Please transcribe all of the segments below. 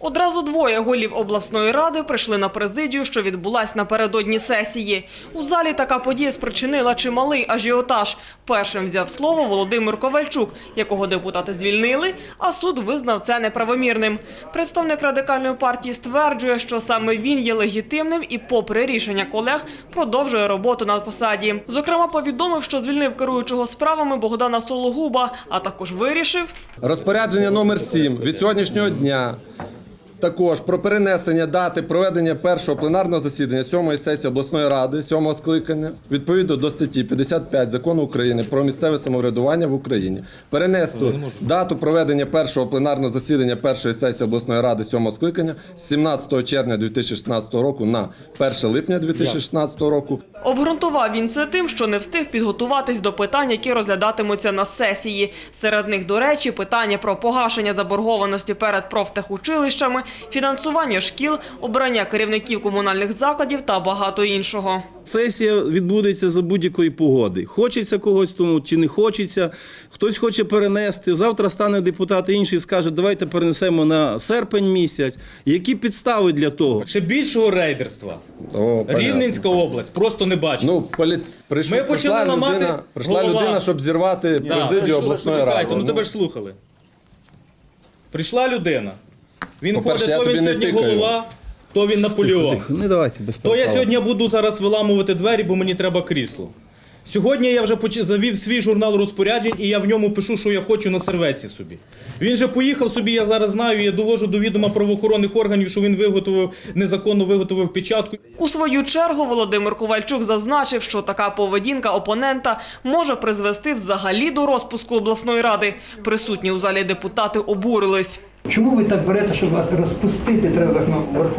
Одразу двоє голів обласної ради прийшли на президію, що відбулась напередодні сесії. У залі така подія спричинила чималий ажіотаж. Першим взяв слово Володимир Ковальчук, якого депутати звільнили, а суд визнав це неправомірним. Представник радикальної партії стверджує, що саме він є легітимним і, попри рішення колег, продовжує роботу на посаді. Зокрема, повідомив, що звільнив керуючого справами Богдана Сологуба, а також вирішив, Розпорядження номер 7 від сьогоднішнього дня. Також про перенесення дати проведення першого пленарного засідання сьомої сесії обласної ради, сьомого скликання, відповідно до статті 55 закону України про місцеве самоврядування в Україні. Перенести дату проведення першого пленарного засідання першої сесії обласної ради сьомого скликання з 17 червня 2016 року на 1 липня 2016 року. Обґрунтував він це тим, що не встиг підготуватись до питань, які розглядатимуться на сесії. Серед них, до речі, питання про погашення заборгованості перед профтехучилищами, фінансування шкіл, обрання керівників комунальних закладів та багато іншого. Сесія відбудеться за будь-якої погоди. Хочеться когось тому чи не хочеться. Хтось хоче перенести. Завтра стане депутат інший скаже, давайте перенесемо на серпень місяць. Які підстави для того? Ще більшого рейдерства. О. Рівненська область просто не бачить. Ну, полі... прийш... Ми прийшла, ламати людина, прийшла голова. людина, щоб зірвати Да, президію обласної почекайте, ради. Ну тебе ж слухали. Прийшла людина. Він По-перше, ходить, то він сьогодні тикаю. голова, то він Наполеон. Не давайте без То я сьогодні буду зараз виламувати двері, бо мені треба крісло. Сьогодні я вже поч- завів свій журнал розпоряджень, і я в ньому пишу, що я хочу на серветці собі. Він же поїхав собі, я зараз знаю, я довожу до відома правоохоронних органів, що він виготовив незаконно виготовив печатку. У свою чергу Володимир Ковальчук зазначив, що така поведінка опонента може призвести взагалі до розпуску обласної ради. Присутні у залі депутати обурились. Чому ви так берете, щоб вас розпустити треба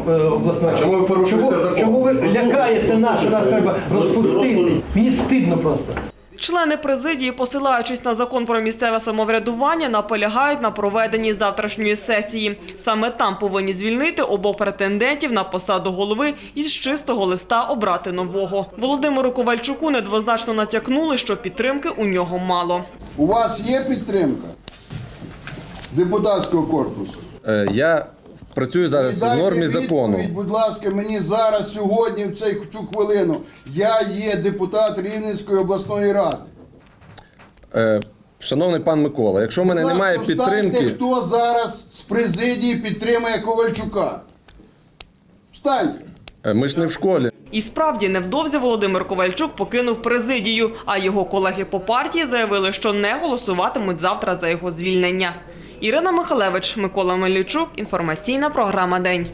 е, обласну раду? чому ви порушуєте чому, закон? Чому ви лякаєте нас, що нас треба розпустити? Мені стидно просто. Члени президії, посилаючись на закон про місцеве самоврядування, наполягають на проведенні завтрашньої сесії. Саме там повинні звільнити обох претендентів на посаду голови і з чистого листа обрати нового. Володимиру Ковальчуку недвозначно натякнули, що підтримки у нього мало. У вас є підтримка депутатського корпусу? Е, Я працюю зараз в нормі закону. Будь ласка, мені зараз, сьогодні, в цей, в цю хвилину. Я є депутат Рівненської обласної ради. Е, Шановний пан Микола, якщо в мене ласка, немає встаньте, підтримки, хто зараз з президії підтримує Ковальчука? Встаньте. е, ми ж не в школі. І справді невдовзі Володимир Ковальчук покинув президію, а його колеги по партії заявили, що не голосуватимуть завтра за його звільнення. Ірина Михалевич, Микола Мельничук, інформаційна програма День.